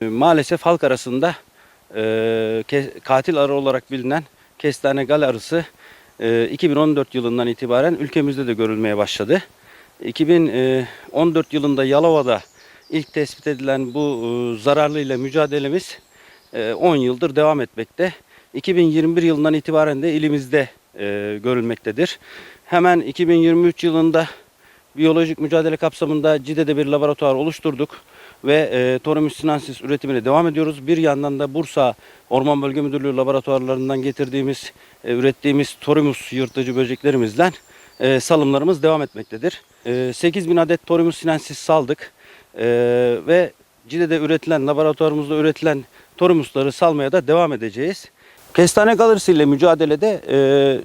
Maalesef halk arasında e, katil arı olarak bilinen kestane gal arısı e, 2014 yılından itibaren ülkemizde de görülmeye başladı. 2014 yılında Yalova'da ilk tespit edilen bu e, zararlıyla mücadelemiz e, 10 yıldır devam etmekte. 2021 yılından itibaren de ilimizde e, görülmektedir. Hemen 2023 yılında biyolojik mücadele kapsamında CİDE'de bir laboratuvar oluşturduk ve e, Torumus sinensis üretimine devam ediyoruz. Bir yandan da Bursa Orman Bölge Müdürlüğü laboratuvarlarından getirdiğimiz, e, ürettiğimiz Torumus yırtıcı böceklerimizden e, salımlarımız devam etmektedir. E, 8000 adet Torumus sinensis saldık E, ve CİDE'de üretilen, laboratuvarımızda üretilen Torumusları salmaya da devam edeceğiz. Kestane galerisi ile mücadelede e,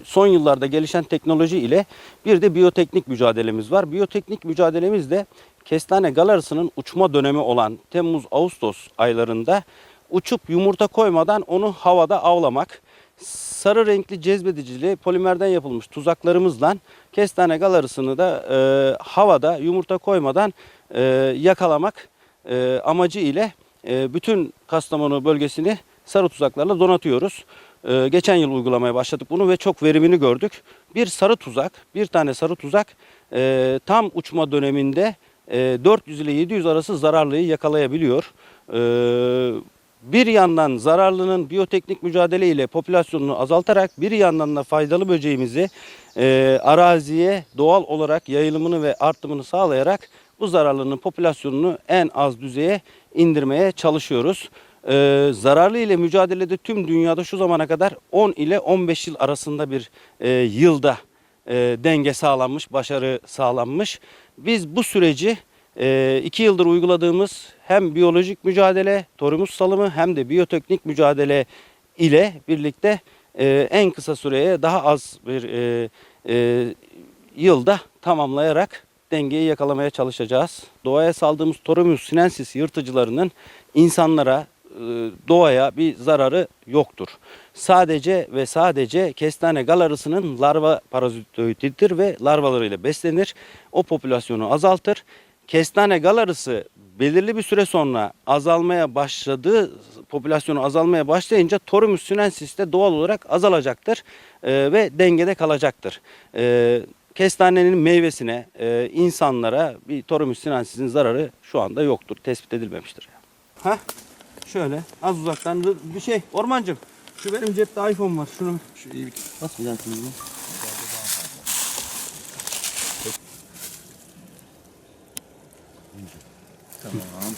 son yıllarda gelişen teknoloji ile bir de biyoteknik mücadelemiz var. Biyoteknik mücadelemiz de kestane galerısının uçma dönemi olan Temmuz-Ağustos aylarında uçup yumurta koymadan onu havada avlamak. Sarı renkli cezbedicili polimerden yapılmış tuzaklarımızla kestane galerısını da e, havada yumurta koymadan e, yakalamak e, amacı ile e, bütün Kastamonu bölgesini sarı tuzaklarla donatıyoruz. Ee, geçen yıl uygulamaya başladık bunu ve çok verimini gördük. Bir sarı tuzak, bir tane sarı tuzak e, tam uçma döneminde e, 400 ile 700 arası zararlıyı yakalayabiliyor. Ee, bir yandan zararlının biyoteknik mücadele ile popülasyonunu azaltarak bir yandan da faydalı böceğimizi e, araziye doğal olarak yayılımını ve artımını sağlayarak bu zararlının popülasyonunu en az düzeye indirmeye çalışıyoruz. Ee, zararlı ile mücadelede tüm dünyada şu zamana kadar 10 ile 15 yıl arasında bir e, yılda e, denge sağlanmış, başarı sağlanmış. Biz bu süreci 2 yıldır uyguladığımız hem biyolojik mücadele, torumus salımı hem de biyoteknik mücadele ile birlikte e, en kısa süreye daha az bir e, e, yılda tamamlayarak dengeyi yakalamaya çalışacağız. Doğaya saldığımız Torumus sinensis yırtıcılarının insanlara, e, doğaya bir zararı yoktur. Sadece ve sadece kestane gal arısının larva parazitoididir ve larvalarıyla beslenir. O popülasyonu azaltır. Kestane gal arısı belirli bir süre sonra azalmaya başladığı, popülasyonu azalmaya başlayınca Torumus sinensis de doğal olarak azalacaktır e, ve dengede kalacaktır. E, kestanenin meyvesine, e, insanlara bir Torumus sinensis'in zararı şu anda yoktur, tespit edilmemiştir. Ha? Şöyle az uzaktan bir şey ormancım. Şu benim cepte iPhone var. Şunu şu iyi bir bas bir dakika. Tamam.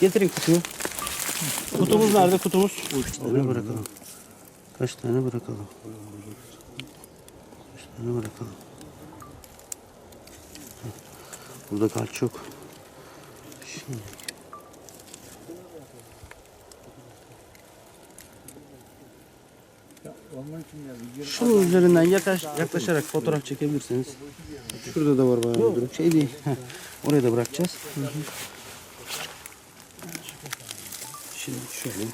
Getirin kutuyu. Kutumuz nerede kutumuz? Kaç tane bırakalım? Kaç tane bırakalım? Kaç tane bırakalım? Burada kalç yok. Şimdi. Şunun üzerinden yaklaş, yaklaşarak fotoğraf çekebilirsiniz. Şurada da var bayağı bir durum. Şey değil. Oraya da bırakacağız. Hı hı. Şimdi şöyle.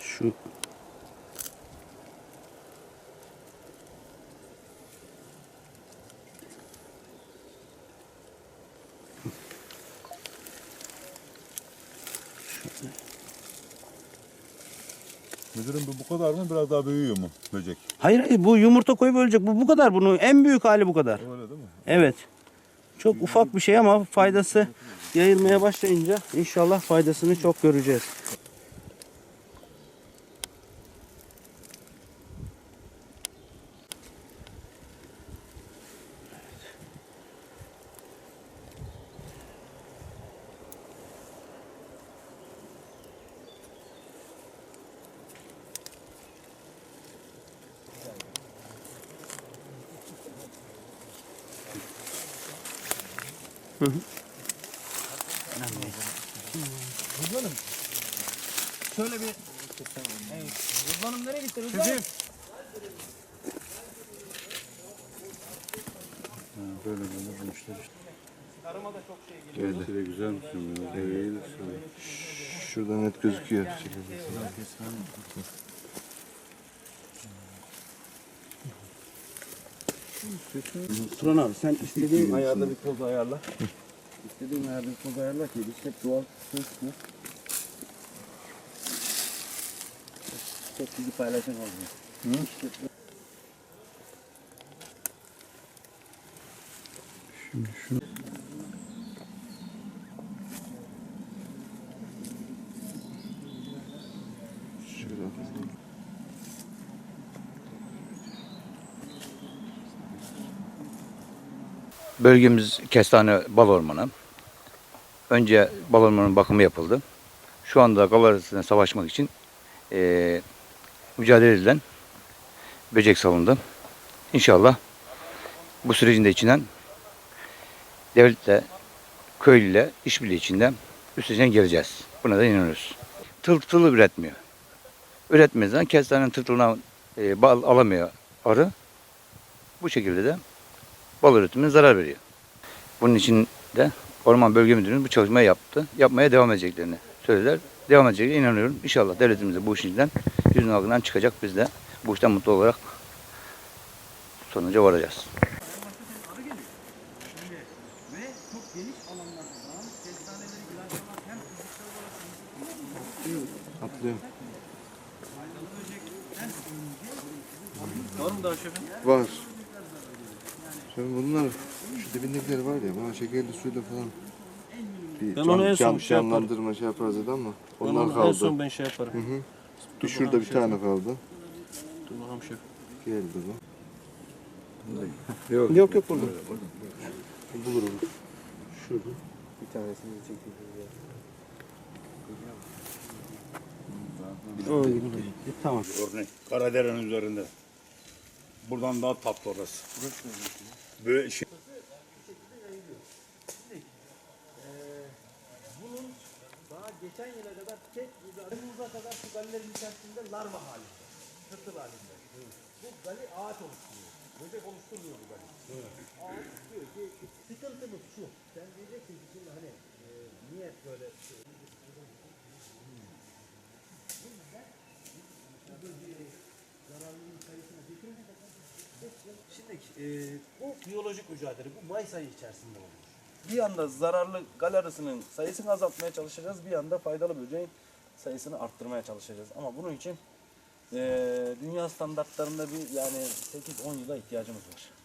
Şu Müdürüm bu bu kadar mı? Biraz daha büyüyor mu böcek? Hayır hayır bu yumurta koyup ölecek. Bu bu kadar bunun en büyük hali bu kadar. Öyle değil mi? Evet. Çok ufak bir şey ama faydası yayılmaya başlayınca inşallah faydasını çok göreceğiz. Şöyle bir Evet. Rıdvan'ım nereye gitti Rıdvan? Böyle böyle bulmuşlar işte. Tarıma da çok şey geliyor. Evet. de güzel misin? Evet. Şurada net gözüküyor. Turan abi sen istediğin ayarda bir poz ayarla. İstediğin ayarda bir poz ayarla ki biz hep doğal söz bu. Çok bizi paylaşan olmuyor. Şöyle Bölgemiz kestane bal ormanı. Önce bal ormanının bakımı yapıldı. Şu anda galerasına savaşmak için eee mücadele edilen böcek salındı. İnşallah bu sürecin de içinden devletle, köylüyle işbirliği içinde üstesinden geleceğiz. Buna da inanıyoruz. Tırtılı üretmiyor. Üretmediğinden kestanenin tırtılına eee, bal alamıyor arı. Bu şekilde de bal üretimine zarar veriyor. Bunun için de Orman Bölge Müdürlüğü bu çalışmayı yaptı. Yapmaya devam edeceklerini söylediler. Devam edeceklerine inanıyorum. İnşallah devletimiz de bu işin içinden yüzün altından çıkacak. Biz de bu işten mutlu olarak sonuca varacağız. Atlıyorum. Var mı daha şefim? Var. Şimdi bunlar şu dibindekiler var ya bana şekerli suyla falan bir Ben onu en son şey yaparım. canlandırma şey yaparız dedi ama Onlar onlar En kaldı. son ben şey yaparım. Hı hı. Dur Bir şurada bakalım bir şef. tane kaldı. Dur bakalım şef. Geldi bu. Yok Yok yok burada. Bulurum. Şurada. Bir tanesini çekeyim. Tamam. Örnek Karadere'nin üzerinde. Buradan daha tatlı orası. Böyle şey. Daha geçen yıla kadar tek Temmuz'a kadar şu galilerin içerisinde larva halinde. Tırtıl halinde. Bu gali ağaç oluşturuyor. Böcek oluşturmuyor bu gali. Ağaç diyor ki sıkıntımız şu. Sen diyeceksin ki şimdi hani e, niye böyle şey- e, bu biyolojik mücadele, bu Mayıs ayı içerisinde olur. Bir yanda zararlı galerasının sayısını azaltmaya çalışacağız, bir yanda faydalı böceğin sayısını arttırmaya çalışacağız. Ama bunun için e, dünya standartlarında bir yani 8-10 yıla ihtiyacımız var.